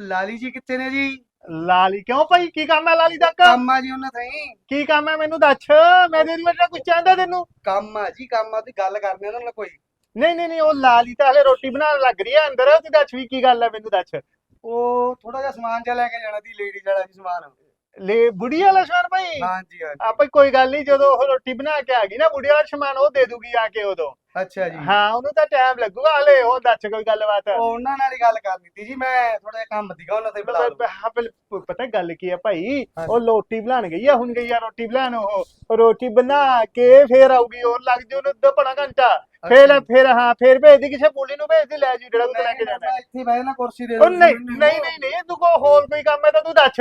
ਲਾਲੀ ਜੀ ਕਿੱਥੇ ਨੇ ਜੀ? ਲਾਲੀ ਕਿਉਂ ਭਾਈ? ਕੀ ਕੰਮ ਹੈ ਲਾਲੀ ਦਾ ਕੰਮ ਆ ਜੀ ਉਹਨਾਂ ਥਈ ਕੀ ਕੰਮ ਹੈ ਮੈਨੂੰ ਦੱਸ। ਮੈਂ ਤੇਰੀ ਵਜ੍ਹਾ ਕੁਝ ਚਾਹੁੰਦਾ ਤੈਨੂੰ। ਕੰਮ ਆ ਜੀ ਕੰਮ ਆ ਤੇ ਗੱਲ ਕਰਨੀ ਉਹਨਾਂ ਨਾਲ ਕੋਈ। ਨਹੀਂ ਨਹੀਂ ਨਹੀਂ ਉਹ ਲਾਲੀ ਤਾਂ ਹਲੇ ਰੋਟੀ ਬਣਾਉਣ ਲੱਗ ਰਹੀ ਹੈ ਅੰਦਰ। ਤੂੰ ਦੱਸ ਵੀ ਕੀ ਗੱਲ ਹੈ ਮੈਨੂੰ ਦੱਸ। ਉਹ ਥੋੜਾ ਜਿਹਾ ਸਮਾਨ ਜਿਹਾ ਲੈ ਕੇ ਜਾਣਾ ਸੀ ਲੇਡੀ ਵਾਲਾ ਜੀ ਸਮਾਨ। ਲੈ ਬੁੜੀ ਵਾਲਾ ਸਮਾਨ ਭਾਈ? ਹਾਂਜੀ ਹਾਂਜੀ। ਆਪਾਂ ਕੋਈ ਗੱਲ ਨਹੀਂ ਜਦੋਂ ਉਹ ਰੋਟੀ ਬਣਾ ਕੇ ਆ ਗਈ ਨਾ ਬੁੜੀ ਵਾਲਾ ਸਮਾਨ ਉਹ ਦੇ ਦੂਗੀ ਆ ਕੇ ਉਦੋਂ। ਅੱਛਾ ਜੀ। ਹਾਂ ਉਹਨੂੰ ਤਾਂ ਟਾਈਮ ਲੱਗੂਗਾ। ਹਲੇ ਉਹ ਦੱਸ ਕੋਈ ਗੱਲਬਾਤ। ਉਹ ਉਹਨਾਂ ਨਾਲ ਹੀ ਗੱਲ ਕਰਨੀ ਸੀ ਜੀ ਮੈਂ ਥੋੜਾ ਜਿਹਾ ਕੰਮ ਸੀਗਾ ਉਹਨਾਂ ਤੇ ਬੁਲਾ ਲਓ ਪਤਾ ਗੱਲ ਕੀ ਹੈ ਭਾਈ? ਉਹ ਰੋਟੀ ਬਣਾਉਣ ਗਈ ਆ ਹੁਣ ਗਈ ਆ ਰੋਟੀ ਬਣਾਉਣ ਉਹ। ਰੋਟੀ ਬਣਾ ਕੇ ਫੇਰ ਆਊਗੀ ਉਹ ਲੱਗ ਜੂ ਉਹਨੂੰ ਅੱਧਾ ਪੌਣਾ ਘੰਟਾ। ਫੇਰ ਫੇਰ ਹਾਂ ਫੇਰ ਭੇਜਦੀ ਕਿਸੇ ਪੁਲੀ ਨੂੰ ਭੇਜਦੀ ਲੈ ਜੀ ਜਿਹੜਾ ਤੂੰ ਲੈ ਕੇ ਜਾਣਾ ਇੱਥੇ ਬਹਿ ਜਾਣਾ ਕੁਰਸੀ ਦੇ ਤੁਸੀਂ ਨਹੀਂ ਨਹੀਂ ਨਹੀਂ ਤੂੰ ਕੋ ਹੋਰ ਕੋਈ ਕੰਮ ਹੈ ਤਾਂ ਤੂੰ ਦੱਸ।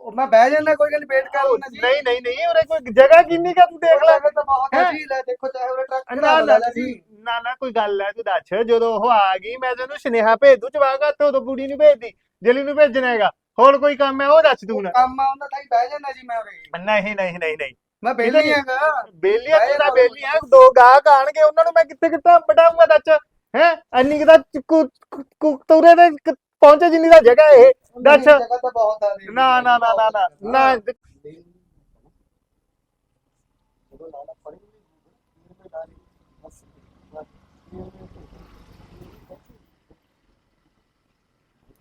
ਉਹ ਮੈਂ ਬਹਿ ਜਾਣਾ ਕੋਈ ਗੱਲ ਵੇਟ ਕਰ ਲੈਣਾ ਜੀ। ਨਹੀਂ ਨਹੀਂ ਨਹੀਂ ਉਰੇ ਕੋਈ ਜਗ੍ਹਾ ਕਿੰਨੀ ਕਾ ਤੂੰ ਦੇਖ ਲੈ। ਤਾਂ ਬਹੁਤ ਹੈ? ਹੈਂ? ਜੀ ਲੈ ਦੇਖੋ ਚਾਹੇ ਉਹ ਟਰੱਕ ਨਾ ਨਾ ਲਾਲਾ ਜੀ। ਨਾ ਨਾ ਕੋਈ ਗੱਲ ਹੈ ਤੂੰ ਦੱਸ ਜਦੋਂ ਉਹ ਆ ਗਈ ਮੈਂ ਤੈਨੂੰ ਸੁਨੇਹਾ ਭੇਜ ਦੂੰ ਚਵਾਗਾ ਤੇ ਉਦੋਂ ਬੁੜੀ ਨੂੰ ਭੇਜਦੀ ਜਲੀ ਨੂੰ ਭੇਜਣਾ ਹੈਗਾ। ਹੋਰ ਕੋਈ ਕੰਮ ਹੈ ਉਹ ਦੱਸ ਤੂੰ ਨਾ। ਕੰਮ ਆ ਉਹਨਾਂ ਥਾਈ ਬਹਿ ਜਾਣਾ ਜੀ ਮੈਂ ਉਰੇ। ਨਹੀਂ ਨਹੀਂ ਨਹੀਂ ਨਹੀਂ। ਮੈਂ ਹੀ ਹੈਗਾ। ਬੇਲੀਆਂ ਬਹਿ ਤੂੰ ਤਾਂ ਜਾਣਾ ਬੇਲੀਆਂ ਦੋ ਗਾਹਕ ਆਣਗੇ ਉਹਨਾਂ ਨੂੰ ਮੈਂ ਕਿੱਥੇ ਕਿੱਥੇ ਬਟਾਉਂਗਾ ਦੱਸ। ਹੈ? ਅੰਨੀ ਕਿਦਾ ਕੁੱਤੂਰੇ ਦੇ ਕ- ਪਹੁੰਚੇ ਜਿੰਨੀ ਦਾ ਜਗ੍ਹਾ ਇਹ। ਦੱਸ। ਜਗ੍ਹਾ ਤਾਂ ਬਹੁਤ ਆ ਜੀ ਨਾ ਨਾ ਨਾ ਨਾ ਨਾ। ਨਾ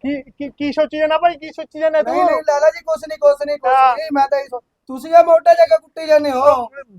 ਕੀ ਕੀ ਕੀ ਸੋਚੀ ਜਾਣਾ ਭਾਈ? ਕੀ ਸੋਚੀ ਜਾਣਾ ਨਹੀਂ ਨਹੀਂ ਤੂੰ ਲਾਲਾ ਜੀ ਕੁਛ ਨਹੀਂ ਕੁਛ ਨਹੀਂ ਕੁਛ। ਨਹੀਂ। ਮੈਂ ਤਾਂ ਇਹ ਤੁਸੀਂ ਆ ਮੋਟਾ ਜਗ੍ਹਾ ਕੁੱਟੀ ਜਾਂਦੇ ਹੋ।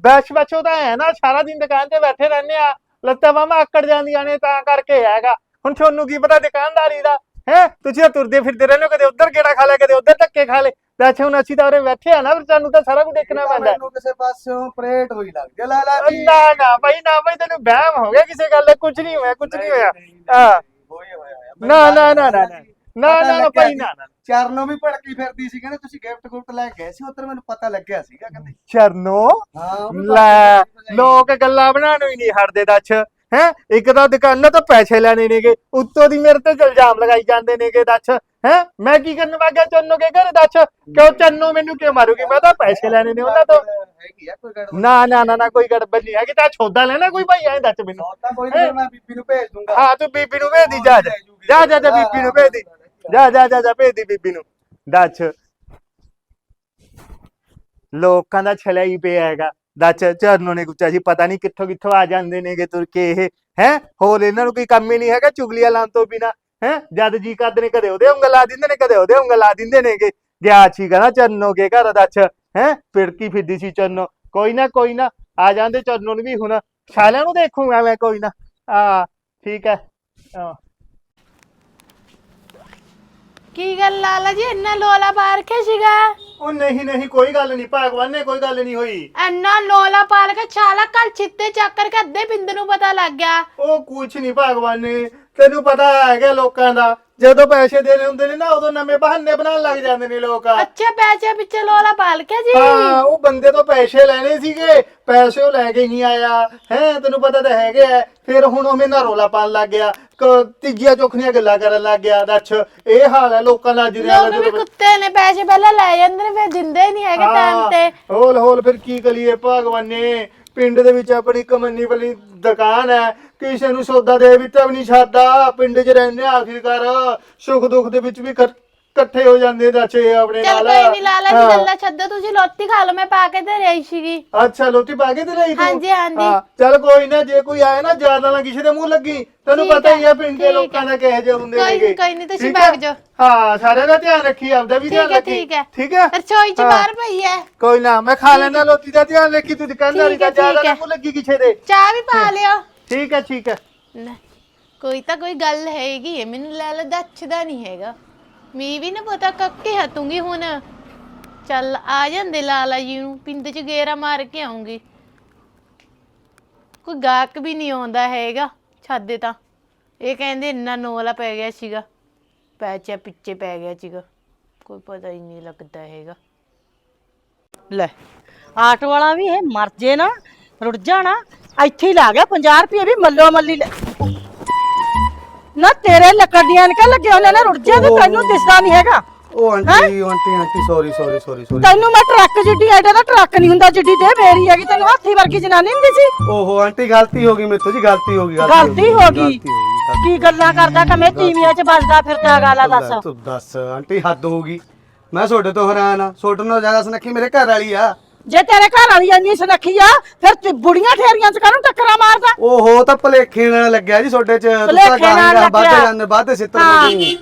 ਬੈਸ਼ ਬਚੋ ਤਾਂ ਹੈ ਨਾ ਸਾਰਾ ਦਿਨ ਦੁਕਾਨ ਤੇ ਬੈਠੇ ਰਹਿੰਦੇ ਆ। ਲੱਤਾਂ ਬਾਹਾਂ ਆਕੜ ਜਾਂਦੀਆਂ ਨੇ ਤਾਂ ਕਰਕੇ ਹੈਗਾ। ਹੁਣ ਤੁਹਾਨੂੰ ਕੀ ਪਤਾ ਦੁਕਾਨਦਾਰੀ ਦਾ? ਹੈ? ਤੁਸੀਂ ਤਾਂ ਤੁਰਦੇ ਫਿਰਦੇ ਰਹਿੰਦੇ ਹੋ ਕਦੇ ਉੱਧਰ ਗੇੜਾ ਖਾ ਲਿਆ ਕਦੇ ਉੱਧਰ ਧੱਕੇ ਖਾ ਲੇ ਵੈਸੇ ਹੁਣ ਅਸੀਂ ਤਾਂ ਉਰੇ ਬੈਠੇ ਆ ਨਾ ਫਿਰ ਸਾਨੂੰ ਤਾਂ ਸਾਰਾ ਕੁਝ ਦੇਖਣਾ ਪੈਂਦਾ। ਮੈਨੂੰ ਕਿਸੇ ਪਾਸਿਓਂ ਪ੍ਰੇਟ ਹੋਈ ਲੱਗ ਗਿਆ ਲਾ ਜੀ ਨਾ ਨਾ ਭਾਈ ਨਾ ਭਾਈ ਤੈਨੂੰ ਵਹਿਮ ਹੋ ਗਿਆ ਕਿਸੇ ਗੱਲ ਦਾ ਕੁਝ ਨਹੀਂ ਹੋਇਆ ਕੁਝ ਨਹੀਂ ਹੋਇਆ। ਹਾਂ। ਹੋਇਆ ਹੋਇਆ ਨਾ ਨਾ ਨਾ ਨਾ ਨਾ। ਨਾ ਭਾਈ ਨਾ ਚਰਨੋਂ ਵੀ ਭੜਕੀ ਫਿਰਦੀ ਸੀ ਕਹਿੰਦੇ ਤੁਸੀਂ ਗਿਫਟ ਗੁਫਟ ਲੈ ਕੇ ਗਏ ਸੀ ਉੱਧਰ ਮੈਨੂੰ ਪਤਾ ਲੱਗਿਆ ਸੀਗਾ ਕਹਿੰਦੇ। ਚਰਨੋਂ? ਲੈ ਲੋਕ ਗੱਲਾਂ ਬਣਾਉਣੋਂ ਹੀ ਨਹੀਂ ਹਟਦੇ ਦੱਛ ਹੈ? ਇੱਕ ਤਾਂ ਦੁਕਾਨਾਂ ਤੋਂ ਪੈਸੇ ਲੈਣੇ ਨੇਗੇ ਉੱਤੋਂ ਦੀ ਮੇਰੇ ਤੇ ਇਲਜ਼ਾਮ ਲਗਾਈ ਜਾਂਦੇ ਨੇਗੇ ਦੱਸ ਹੈ? ਮੈਂ ਕੀ ਕਰਨ ਵਾਗਿਆ ਚੰਨੋ ਕੇ ਘਰ ਦੱਸ? ਕਿਉਂ ਚੰਨੋ ਮੈਨੂੰ ਕਿਉਂ ਮਾਰੂਗੀ? ਮੈਂ ਤਾਂ ਪੈਸੇ ਲੈਣੇ ਨੇ ਉਹਨਾਂ ਤੋਂ। ਹੈਗੀ ਆ ਕੋਈ ਗੜਬੜ? ਨਾ ਨਾ ਨਾ ਨਾ ਕੋਈ ਗੜਬੜ ਨਹੀਂ ਹੈਗੀ। ਤਾਂ ਛੋਦਾ ਲੈਣਾ ਕੋਈ ਭਾਈ ਐਂ ਦੱਸ ਮੈਨੂੰ। ਤਾਂ ਕੋਈ ਨਹੀਂ ਮੈਂ ਬੀਬੀ ਨੂੰ ਭੇਜ ਦੂੰਗਾ। ਹਾਂ ਤੂੰ ਬੀਬੀ ਨੂੰ ਭੇਜ ਦੀ ਜਾ ਜਾ। ਜਾ ਜਾ ਜਾ ਬੀਬੀ ਨੂੰ ਭੇਜ ਦੀ। ਜਾ ਜਾ ਜਾ ਜਾ ਭੇਜ ਦੀ ਬੀਬੀ ਨੂੰ। ਦੱਸ। ਲੋਕਾਂ ਦਾ ਛਲਿਆ ਹੀ ਪਿਆ ਹੈਗਾ। ਦੱਸ ਚਰਨੋਂ ਨੇ ਗੁੱਚਾ ਜੀ ਪਤਾ ਨਹੀਂ ਕਿੱਥੋਂ ਕਿੱਥੋਂ ਆ ਜਾਂਦੇ ਨੇਗੇ ਤੁਰ ਕੇ ਇਹ, ਹੈ? ਹੋਰ ਇਹਨਾਂ ਨੂੰ ਕੋਈ ਕੰਮ ਹੀ ਨਹੀਂ ਹੈਗਾ ਚੁਗਲੀਆਂ ਲਾਉਣ ਤੋਂ ਬਿਨਾ, ਹੈ? ਜਦ ਜੀ ਕਰਦੇ ਨੇ ਕਦੇ ਉਹਦੇ ਉਂਗਲ ਲਾ ਦਿੰਦੇ ਨੇ, ਕਦੇ ਉਹਦੇ ਉਂਗਲ ਲਾ ਦਿੰਦੇ ਨੇਗੇ। ਗਿਆ ਸੀਗਾ ਨਾ ਚਰਨੋਂ ਕੇ ਘਰ ਦੱਸ ਹੈ? ਫਿਰਕੀ ਫਿਰਦੀ ਸੀ ਚਰਨੋ ਕੋਈ ਨਾ ਕੋਈ ਨਾ, ਆ ਜਾਂਦੇ ਚਰਨੋ ਨੂੰ ਵੀ ਹੁਣ। ਸਾਲਿਆਂ ਨੂੰ ਦੇਖੂਗਾ ਮੈਂ ਕੋਈ ਨਾ। ਆ, ਠੀਕ ਹੈ। ਹਾਂ ਕੀ ਗੱਲ ਲਾਲਾ ਜੀ, ਇੰਨਾ ਲੋਲਾ ਪਾਰ ਕੇ ਸੀਗਾ? ਉਹ ਨਹੀਂ ਨਹੀਂ ਕੋਈ ਗੱਲ ਨਹੀਂ ਭਗਵਾਨ ਨੇ ਕੋਈ ਗੱਲ ਨਹੀਂ ਹੋਈ। ਇੰਨਾ ਲੋਲਾ ਪਾਲ ਕੇ ਛਾਲਾ ਕੱਲ ਛਿੱਤੇ ਚੱਕਰ ਕੇ ਅੱਧੇ ਬਿੰਦ ਨੂੰ ਪਤਾ ਲੱਗ ਗਿਆ। ਉਹ ਕੁਛ ਨਹੀਂ ਭਗਵਾਨ ਨੇ ਤੈਨੂੰ ਪਤਾ ਹੈਗਾ ਲੋਕਾਂ ਦਾ ਜਦੋਂ ਪੈਸੇ ਦੇਣੇ ਹੁੰਦੇ ਨੇ ਨਾ ਉਦੋਂ ਨਵੇਂ ਬਹਾਨੇ ਬਣਾਉਣ ਲੱਗ ਜਾਂਦੇ ਨੇ ਲੋਕ। ਅੱਛਾ ਪੈਸੇ ਪਿੱਛੇ ਲੋਲਾ ਪਾਲ ਕੇ ਜੀ। ਹਾਂ ਉਹ ਬੰਦੇ ਤੋਂ ਪੈਸੇ ਲੈਣੇ ਸੀਗੇ ਪੈਸੇ ਉਹ ਲੈ ਕੇ ਨਹੀਂ ਆਇਆ। ਹੈ ਤੈਨੂੰ ਪਤਾ ਤਾਂ ਹੈਗਾ ਹੈ। ਫਿਰ ਹੁਣ ਉਹ ਮੇਰੇ ਨਾਲ ਰੋਲਾ ਪਾਣ ਲੱਗ ਗਿਆ। ਕ- ਤੀਜੀਆਂ ਚੋਖੀਆਂ ਗੱਲਾਂ ਕਰਨ ਲੱਗ ਗਿਆ ਦੱਸ ਇਹ ਹਾਲ ਹੈ ਲੋਕਾਂ ਦਾ ਅੱਜ ਦੇ ਲੋਕ ਵੀ ਕੁੱਤੇ ਨੇ ਪੈਸੇ ਪਹਿਲਾਂ ਲੈ ਜਾਂਦੇ ਨੇ ਫਿਰ ਦਿੰਦੇ ਨਹੀਂ ਹੈਗੇ ਟਾਈਮ ਤੇ। ਹੋਲ ਹੋਲ ਫਿਰ ਕੀ ਕਰੀਏ ਭਗਵਾਨ? ਨੇ ਪਿੰਡ ਦੇ ਵਿੱਚ ਆਪਣੀ ਕਮੰਨੀ ਵਾਲੀ ਦੁਕਾਨ ਹੈ। ਕਿਸੇ ਨੂੰ ਸੌਦਾ ਦੇ ਵੀ ਤਾਂ ਵੀ ਨਹੀਂ ਛੱਡਦਾ। ਪਿੰਡ 'ਚ ਰਹਿੰਦੇ ਆ ਆਖਿਰਕਾਰ ਸੁੱਖ ਦੁੱਖ ਦੇ ਵਿੱਚ ਵੀ ਇਕੱਠ- ਇਕੱਠੇ ਹੋ ਜਾਂਦੇ ਦੱਸੇ ਆਪਣੇ ਚਲ ਕੋਈ ਨਹੀਂ ਲਾਲਾ ਜੀ ਹਾਂ। ਗੱਲਾਂ ਛੱਡੋ ਤੁਸੀਂ ਲੋਤੀ ਖਾ ਲਓ ਮੈਂ ਪਾ ਕੇ ਤੇ ਰਹੀ ਸੀਗੀ ਅੱਛਾ ਲੋਟੀ ਪਾ ਕੇ ਤੇ ਲਈ ਤੂੰ ਹਾਂਜੀ, ਹਾਂਜੀ। ਹਾਂ, ਚੱਲ ਕੋਈ ਨਾ ਜੇ ਕੋਈ ਆਏ ਨਾ ਜ਼ਿਆਦਾ ਨਾ ਕਿਸੇ ਦੇ ਮੂੰਹ ਲੱਗੀ ਤੈਨੂੰ ਠੀਕ ਪਤਾ ਹੀ ਹੈ, ਆ ਪਿੰਡ ਦੇ ਠੀਕ ਲੋਕਾਂ ਦਾ ਕਿਹੋ ਜਿਹੇ ਹੁੰਦੇ ਕੋਈ ਨੀ। ਕੋਈ ਨੀ, ਤੁਸੀਂ ਠੀਕ ਹੈ? ਭੱਗ ਜਾਓ। ਹਾਂ ਸਾਰਿਆਂ ਦਾ ਧਿਆਨ ਰੱਖੀ ਆਪਦਾ ਵੀ ਠੀਕ ਧਿਆਨ ਹੈ ਰੱਖੀ ਠੀਕ ਹੈ ਠੀਕ ਹੈ ਰਸੋਈ ਚ ਹਾਂ। ਬਾਹਰ ਪਈ ਹੈ ਕੋਈ ਨਾ ਮੈਂ ਖਾ ਲੈਣਾ ਲੋਟੀ ਦਾ ਧਿਆਨ ਰੱਖੀ ਤੂੰ ਦੁਕਾਨਦਾਰੀ ਠੀਕ ਹੈ, ਦਾ ਜ਼ਿਆਦਾ ਠੀਕ ਨਾ ਹੈ। ਮੂੰਹ ਲੱਗੀ ਕਿਸੇ ਦੇ ਚਾਹ ਵੀ ਪਾ ਲਿਓ ਠੀਕ ਹੈ ਠੀਕ ਹੈ ਲੈ, ਕੋਈ ਤਾਂ ਕੋਈ ਗੱਲ ਹੈਗੀ ਹੈ ਮੈਨੂੰ ਲਾਲਾ ਦੱਸਦਾ ਨਹੀਂ ਹੈਗਾ ਮੀ ਵੀ ਨਾ ਪਤਾ ਕੱਕੇ ਹਤੂੰਗੀ ਹੁਣ। ਚੱਲ ਆ ਜਾਂਦੇ ਲਾਲਾ ਜੀ ਨੂੰ, ਪਿੰਡ ਚ ਗੇਰਾ ਮਾਰ ਕੇ ਆਉਂਗੀ। ਕੋਈ ਗਾਹਕ ਵੀ ਨਹੀਂ ਆਉਂਦਾ ਹੈਗਾ ਛੱਡੇ ਤਾਂ ਇਹ ਕਹਿੰਦੇ ਇੰਨਾ ਨੋਲਾ ਪੈ ਗਿਆ ਸੀਗਾ ਪੈਚਾ ਪਿੱਛੇ ਪੈ ਗਿਆ ਸੀਗਾ। ਕੋਈ ਪਤਾ ਹੀ ਨਹੀਂ ਲੱਗਦਾ ਹੈਗਾ। ਲੈ, ਆਟੋ ਵਾਲਾ ਵੀ ਇਹ ਮਰ ਜੇ ਨਾ, ਰੁੜ ਜਾਣਾ, ਇੱਥੇ ਹੀ ਲਾ ਗਿਆ 50 ਰੁਪਏ ਵੀ ਮੱਲੋ ਮੱਲੀ ਲੈ। ਨਾ ਤੇਰੇ ਲੱਕੜ ਦੀਆਂ ਅਨਕਾਂ ਲੱਗੇ ਉਹਨੇ ਨਾ ਰੁੜ ਜਾ ਤੇ ਤੈਨੂੰ ਦਿਸਦਾ ਨਹੀਂ ਹੈਗਾ। ਉਹ aunty aunty aunty sorry sorry sorry sorry ਤੈਨੂੰ ਮੈਂ ਟਰੱਕ ਜਿੱਡੀ ਐਡਾ ਦਾ ਟਰੱਕ ਨਹੀਂ ਹੁੰਦਾ ਜਿੱਡੀ ਦੇ ਮੇਰੀ ਹੈਗੀ ਤੈਨੂੰ ਹਾਥੀ ਵਰਗੀ ਜਨਾਨੀ ਹੁੰਦੀ ਸੀ। ਓਹੋ ਆਂਟੀ ਗਲਤੀ ਹੋ ਗਈ ਮੇਥੋਂ ਜੀ ਗਲਤੀ ਹੋ ਗਈ ਗਲਤੀ ਹੋ ਗਈ ਕੀ ਗੱਲਾਂ ਕਰਦਾ ਕਮੇ ਤੀਵੀਆਂ 'ਚ ਵੱਜਦਾ ਫਿਰਦਾ ਗਾਲਾ ਦੱਸ। ਲੈ ਤੂੰ ਦੱਸ ਆਂਟੀ ਹੱਦ ਹੋ ਗਈ। ਮੈਂ ਤੁਹਾਡੇ ਤੋਂ ਹੈਰਾਨ ਆ। ਤੁਹਾਡੇ ਨਾਲ ਜ਼ਿਆਦਾ ਸੁਨੱਖੀ ਮੇਰੇ ਘਰ ਵਾਲੀ ਆ। ਜੇ ਤੇਰੇ ਘਰ ਵਾਲੀ ਇੰਨੀ ਸੁਨੱਖੀ ਆ ਫਿਰ ਤੇ ਬੁੜੀਆਂ ਠੇਰੀਆਂ 'ਚ ਕਾਹਨੂੰ ਟੱਕਰਾਂ ਮਾਰਦਾ? ਓਹੋ ਤਾਂ ਭਲੇਖੇ ਨਾਲ ਲੱਗਿਆ ਜੀ ਤੁਹਾਡੇ ਚ। ਤੁਸੀਂ ਤਾਂ ਭੁਲੇਖੇ ਨਾਲ ਗਾਣੇ ਲੱਗਿਆ। ਬਾਦੇ ਜਾਂਦੇ ਬਾਦੇ ਸਿੱਤਰ ਹਾਂ। ਲੱਗੀ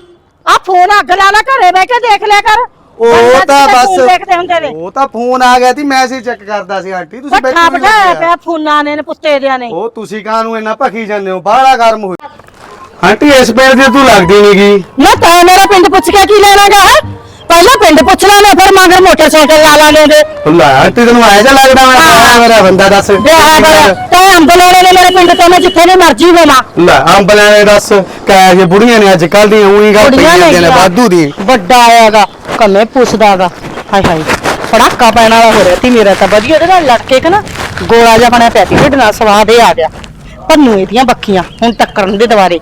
ਆ ਫੋਨ ਅੱਗ ਲਾ ਲਾ ਘਰੇ ਬਹਿ ਕੇ ਦੇਖ ਲਿਆ ਕਰ। ਉਹ ਬੰਦਾ ਤਾਂ ਫੋਨ ਬਸ। ਦੇਖਦੇ ਹੁੰਦੇ ਨੇ। ਉਹ ਤਾਂ ਫੋਨ ਆ ਗਿਆ ਸੀ ਮੈਸੇਜ ਚੈੱਕ ਕਰਦਾ ਸੀ ਆਂਟੀ ਤੁਸੀਂ ਬੱਠਾ ਬੈਠੋ ਬਿਠਾਇਆ ਪਿਆ ਫੋਨਾਂ ਨੇ ਨੇ ਪੁੱਤੇ ਦਿਆਂ ਨੇ। ਉਹ ਤੁਸੀਂ ਕਾਹਨੂੰ ਇੰਨਾ ਭਖੀ ਜਾਂਦੇ ਹੋ? ਬਾਹਲਾ ਗਰਮ ਹੋ ਆਂਟੀ ਇਸ ਪਿੰਡ ਦੀ ਤੂੰ ਲੱਗਦੀ ਨਹੀਂਗੀ ਨਾ ਤਾਂ ਮੇਰਾ ਪਿੰਡ ਪੁੱਛ ਕੇ ਕੀ ਲੈਣਾਗਾ ਪਹਿਲਾਂ ਪਿੰਡ ਪੁੱਛ ਲੈਣਾ ਫਿਰ ਮਗਰ ਮੋਟਰਸਾਈਕਲ ਲਾ ਲਾਂਗੇ ਦੇ ਲੈ ਆਂਟੀ ਤੈਨੂੰ ਆਇਆ ਜਾ ਲੱਗਦਾ ਮੈਂ ਮੇਰਾ ਬੰਦਾ ਦੱਸ। ਵਿਆਹ ਕਰ। ਤੈ ਅੰਬ ਲੈਣੇ ਨੇ ਮੇਰੇ ਪਿੰਡ ਤੋਂ ਮੈਂ ਜਿੱਥੇ ਨੇ ਮਰਜ਼ੀ ਹੋਵਾਂ। ਲੈ ਅੰਬ ਲੈਣੇ ਦੱਸ ਕਹਿ ਜੇ ਬੁੜੀਆਂ ਨੇ ਅੱਜ ਕੱਲ ਦੀਆਂ ਉਹੀ ਗੱਲ ਪਈ ਕੁੜੀਆਂ ਜਾਂਦੀਆਂ ਨੇ। ਵਾਧੂ ਦੀ। ਵੱਡਾ ਆਇਆਗਾ ਕੰਮੇ ਪੁੱਛਦਾਗਾ ਹਾਏ ਹਾਏ ਫੜਾਕਾ ਪੈਣ ਵਾਲਾ ਹੋ ਰਿਹਾ ਤੀ ਮੇਰਾ ਤਾਂ ਵਧੀਆ ਉਹਦੇ ਨਾਲ ਲੜ ਕੇ ਕਿ ਨਾ ਗੋਲਾ ਜਿਹਾ ਬਣਿਆ ਪਿਆ ਤੀ ਢਿੱਡ ਨਾਲ ਸਵਾਦ ਇਹ ਆ ਗਿਆ। ਪੰਨੂ ਇਹਦੀਆਂ ਬੱਕੀਆਂ ਹੁਣ ਟੱਕਰਨ ਦੇ ਦੁਆਰੇ